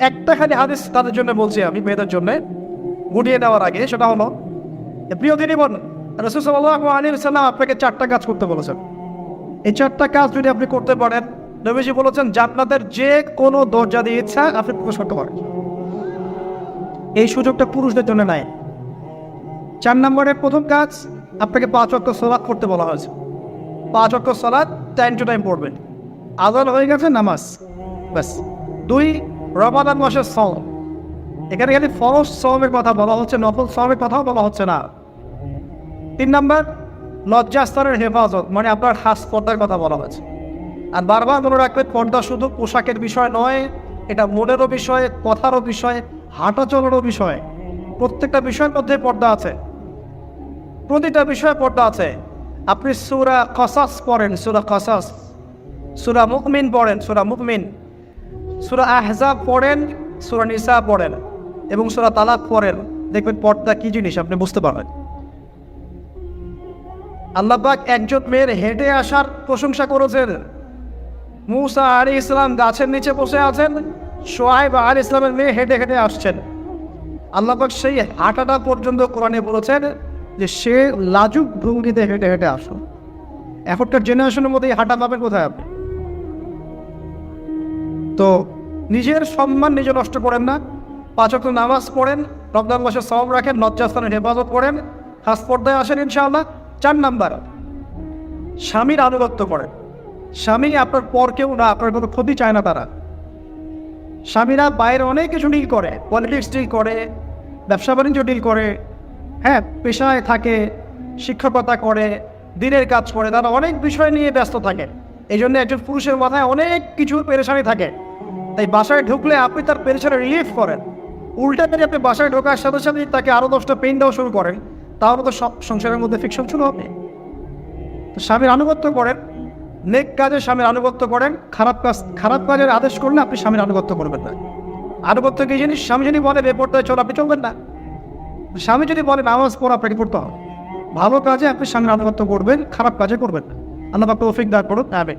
একটা খালি হাদিস তাদের জন্য বলছি আমি, মেয়েদের জন্য, গুটিয়ে দেওয়ার আগে, সেটা হলো প্রিয় দিনী বোন, রসুল সাল্লাহ আলী সাল্লাম আপনাকে চারটা কাজ করতে বলেছেন। এই চারটা কাজ যদি আপনি করতে পারেন, নবীজি বলেছেন, জান্নাতের যে কোনো দরজা দিয়ে ইচ্ছা আপনি প্রবেশ করতে পারেন। এই সুযোগটা পুরুষদের জন্য নাই। চার নম্বরের প্রথম কাজ, আপনাকে পাঁচ অক্ট সলাৎ করতে বলা হয়েছে। পাঁচ অক্ট সলাৎ টাইম টু টাইম পড়বেন। আজান হয়ে গেছে, নামাজ। ব্যাস। দুই রমাদান মাসের সম এখানে খালি ফরজ সমের কথা বলা হচ্ছে, নফল সমের কথাও বলা হচ্ছে না। তিন নম্বর লজ্জাস্তরের হেফাজত মানে আপনার হাস পর্দার কথা বলা হয়েছে। আর বারবার মনে রাখবেন, পর্দা শুধু পোশাকের বিষয় নয়, এটা মনেরও বিষয়, কথারও বিষয় হাঁটা চলারও বিষয়। প্রত্যেকটা বিষয়ের মধ্যে পর্দা আছে। প্রতিটা বিষয়ে পর্দা আছে। আপনি সুরা কসাস পড়েন, সুরা কসাস। সুরা মুকমিন পড়েন, সুরা মুকমিন সুরা আহজাব পড়েন, সুরা নিসা পড়েন এবং সুরা তালাক পড়েন। দেখবেন পর্দা কি জিনিস আপনি বুঝতে পারবেন। আল্লাহবাক একজন মেয়ের হেঁটে আসার প্রশংসা করেছেন। মুসা আলী ইসলাম গাছের নিচে বসে আছেন, সোহাইব আলী ইসলামের মেয়ে হেঁটে হেঁটে আসছেন। আল্লাহবাক সেই হাঁটাটা পর্যন্ত কোরআনে বলেছেন যে সে লাজুক ভঙ্গিতে হেঁটে হেঁটে আসো এখনকার জেনারেশনের মধ্যে হাঁটা পাবেন কোথায় আপনি? তো নিজের সম্মান নিজে নষ্ট করেন না। পাঁচক নামাজ পড়েন, রমজান মাসে সব রাখেন, লজ্জাস্থানের হেফাজত করেন হাসপর্দায় আসেন ইনশাআল্লাহ। চার নাম্বার, স্বামীর আনুগত্য করেন। স্বামী আপনার পর কেউ না, আপনার কোনো ক্ষতি চায় না তারা। স্বামীরা বাইরে অনেক কিছু ডিল করে পলিটিক্স ডিল করে, ব্যবসা বাণিজ্য ডিল করে হ্যাঁ পেশায় থাকে, শিক্ষকতা করে, দিনের কাজ করে, তারা অনেক বিষয় নিয়ে ব্যস্ত থাকে। এই জন্য একজন পুরুষের মাথায় অনেক কিছুর পেরেশানি থাকে। তাই বাসায় ঢুকলে আপনি তার পেরেশানি রিলিফ করেন। উল্টা যদি আপনি বাসায় ঢোকার সাথে সাথে তাকে আরও দশটা পেন দেওয়া শুরু করেন। তাহলে তো সব সংসারের মধ্যে ফিকশন শুরু হবে। তো স্বামীর আনুগত্য করেন, নেক কাজে স্বামীর আনুগত্য করেন, খারাপ কাজ খারাপ কাজের আদেশ করলে আপনি স্বামীর আনুগত্য করবেন না। আনুগত্য কি জিনিস? স্বামী যদি বলে বেপরদায় চল, আপনি চলবেন না। স্বামী যদি বলে, নামাজ পড়া, আপনাকে পড়তে হবে। ভালো কাজে আপনি স্বামীর আনুগত্য করবেন, খারাপ কাজে করবেন না। আল্লাহ তৌফিক দার করুন আবেন